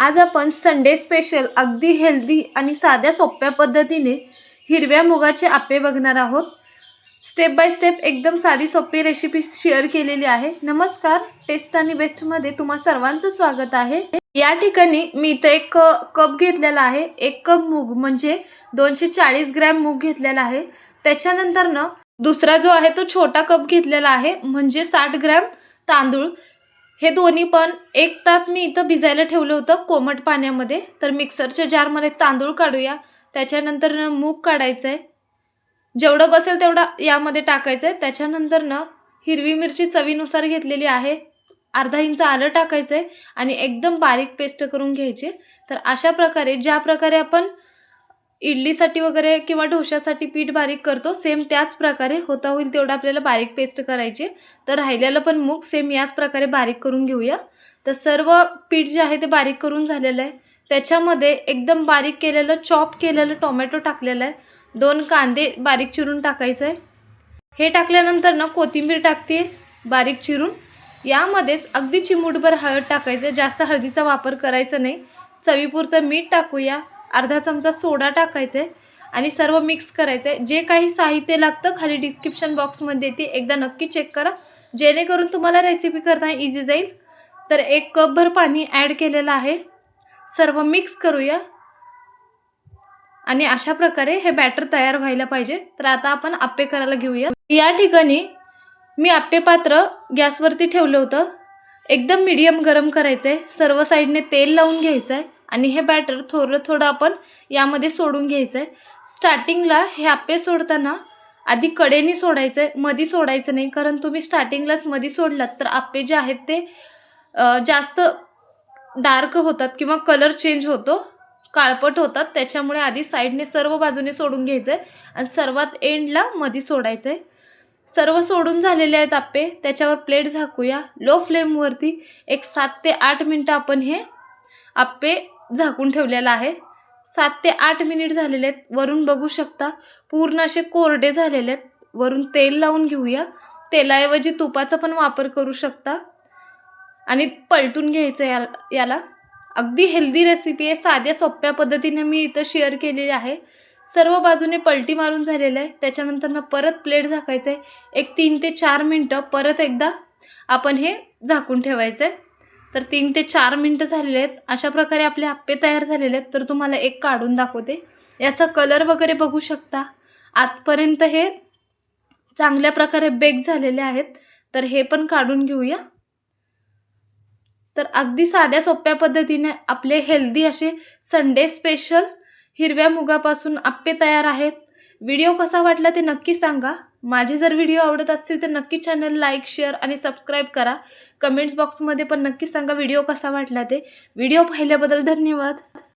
आज आपण Sunday special अगदी हेल्दी आणि साध्या सोप्या पद्धतीने हिरव्या मुगाचे आप्पे बघणार आहोत. स्टेप बाय स्टेप एकदम साधी सोपी रेसिपी शेअर केलेली आहे. नमस्कार टेस्ट आणि बेस्टमध्ये तुम्हा सर्वांचं स्वागत आहे. या ठिकाणी मी इथं एक कप घेतलेला आहे. एक कप मूग म्हणजे दोनशे चाळीस ग्रॅम मूग घेतलेला आहे. त्याच्यानंतर ना दुसरा जो आहे तो छोटा कप घेतलेला आहे म्हणजे साठ ग्रॅम तांदूळ. हे दोन्ही पण एक तास मी इथं भिजायला ठेवलं होतं कोमट पाण्यामध्ये. तर मिक्सरच्या जारमध्ये तांदूळ काढूया. त्याच्यानंतर न मूग काढायचं आहे जेवढं बसेल तेवढं यामध्ये टाकायचं आहे त्याच्यानंतर न हिरवी मिरची चवीनुसार घेतलेली आहे. अर्धा इंच आलं टाकायचं आहे आणि एकदम बारीक पेस्ट करून घ्यायची. तर अशा प्रकारे ज्या प्रकारे आपण इडलीसाठी वगैरे किंवा डोशासाठी पीठ बारीक करतो. सेम त्याच प्रकारे होता होईल तेवढं आपल्याला बारीक पेस्ट करायचे. तर राहिलेलं पण मूग सेम याच प्रकारे बारीक करून घेऊया. तर सर्व पीठ जे आहे ते बारीक करून झालेलं आहे. त्याच्यामध्ये एकदम बारीक केलेलं चॉप केलेलं टोमॅटो टाकलेलं आहे. दोन कांदे बारीक चिरून टाकायचं आहे. हे टाकल्यानंतर ना कोथिंबीर टाकते बारीक चिरून. यामध्येच अगदी चिमूटभर हळद टाकायचं आहे. जास्त हळदीचा वापर करायचा नाही. चवीपुरतं मीठ टाकूया. अर्धा चमचा सोडा टाकायचा आहे आणि सर्व मिक्स करायचं. आहे जे काही साहित्य लागतं खाली डिस्क्रिप्शन बॉक्समध्ये येते एकदा नक्की चेक करा. जेणेकरून तुम्हाला रेसिपी करता इझी जाईल. तर एक कपभर पाणी ॲड केलेलं आहे. सर्व मिक्स करूया. आणि अशा प्रकारे हे बॅटर तयार व्हायला पाहिजे. तर आता आपण आप्पे करायला घेऊया. या ठिकाणी मी आप्पे पात्र गॅसवरती ठेवलं होतं. एकदम मीडियम गरम करायचं आहे सर्व साईडने तेल लावून घ्यायचं आहे आणि हे बॅटर थोडं थोडं आपण यामध्ये सोडून घ्यायचं आहे स्टार्टिंगला हे आप्पे सोडताना आधी कडेनी सोडायचं आहे मधी सोडायचं नाही कारण तुम्ही स्टार्टिंगलाच मधी सोडलात तर आप्पे जे आहेत ते जास्त डार्क होतात किंवा कलर चेंज होतो काळपट होतात. त्याच्यामुळे आधी साईडने सर्व बाजूने सोडून घ्यायचं आहे आणि सर्वात एंडला मधी सोडायचं आहे सर्व सोडून झालेले आहेत आप्पे. त्याच्यावर प्लेट झाकूया. लो फ्लेमवरती एक सात ते आठ मिनटं आपण हे आप्पे झाकून ठेवलेला आहे. सात ते आठ मिनिट झालेले आहेत. वरून बघू शकता पूर्ण असे कोरडे झालेले आहेत. वरून तेल लावून घेऊया. तेलाऐवजी तुपाचा पण वापर करू शकता. आणि पलटून घ्यायचं या याला. अगदी हेल्दी रेसिपी आहे. साध्या सोप्या पद्धतीने मी इथं शेअर केलेली आहे. सर्व बाजूने पलटी मारून झालेलं आहे. त्याच्यानंतर ना परत प्लेट झाकायचं आहे एक तीन ते चार मिनटं परत एकदा आपण हे झाकून ठेवायचं आहे तर तीन ते चार मिनटं झालेले आहेत. अशा प्रकारे आपले आप्पे तयार झालेले आहेत. तर तुम्हाला एक काढून दाखवते. याचा कलर वगैरे बघू शकता. आतपर्यंत हे चांगल्या प्रकारे बेक झालेले आहेत. तर हे पण काढून घेऊया. तर अगदी साध्या सोप्या पद्धतीने आपले हेल्दी असे संडे स्पेशल हिरव्या मुगापासून आप्पे तयार आहेत. व्हिडिओ कसा वाटला ते नक्की सांगा. माझे जर व्हिडिओ आवडत असतील तर नक्की चॅनल लाईक शेअर आणि सबस्क्राईब करा. कमेंट्स बॉक्समध्ये पण नक्की सांगा व्हिडिओ कसा वाटला ते. व्हिडिओ पाहिल्याबद्दल धन्यवाद.